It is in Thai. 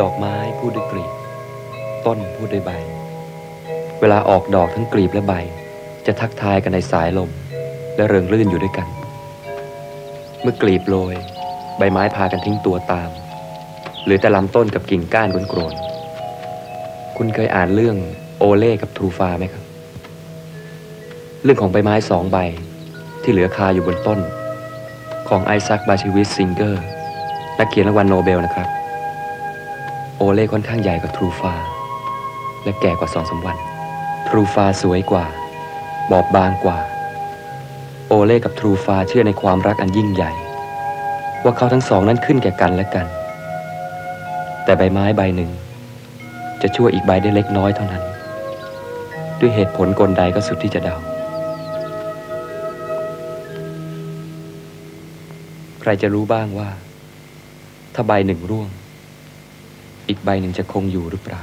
ดอกไม้พูดด้วยกลีบ ต้นพูดด้วยใบ เวลาออกดอกทั้งกลีบและใบ จะทักทายกันในสายลม และเริงรื่นอยู่ด้วยกัน เมื่อกลีบโรย ใบไม้พากันทิ้งตัวตาม หรือแต่ลำต้นกับกิ่งก้านโกรนคุณเคยอ่านเรื่องโอเล่กับทรูฟาไหมครับ เรื่องของใบไม้สองใบที่เหลือคาอยู่บนต้น ของไอซักบาชิวิสซิงเกอร์นักเขียนรางวัลโนเบลนะครับ โอเล่ค่อนข้างใหญ่กว่าทรูฟา และแก่กว่าสองสามวัน ทรูฟาสวยกว่า บอบบางกว่า โอเล่กับทรูฟาเชื่อในความรักอันยิ่งใหญ่ ว่าเขาทั้งสองนั้นขึ้นแก่กันและกัน แต่ใบไม้ใบหนึ่ง จะช่วยอีกใบได้เล็กน้อยเท่านั้น ด้วยเหตุผลกลใดก็สุดที่จะเดา รจะรู้บ้างว่า ถ้าใบหนึ่งร่วง อีกใบหนึ่งจะคงอยู่หรือเปล่า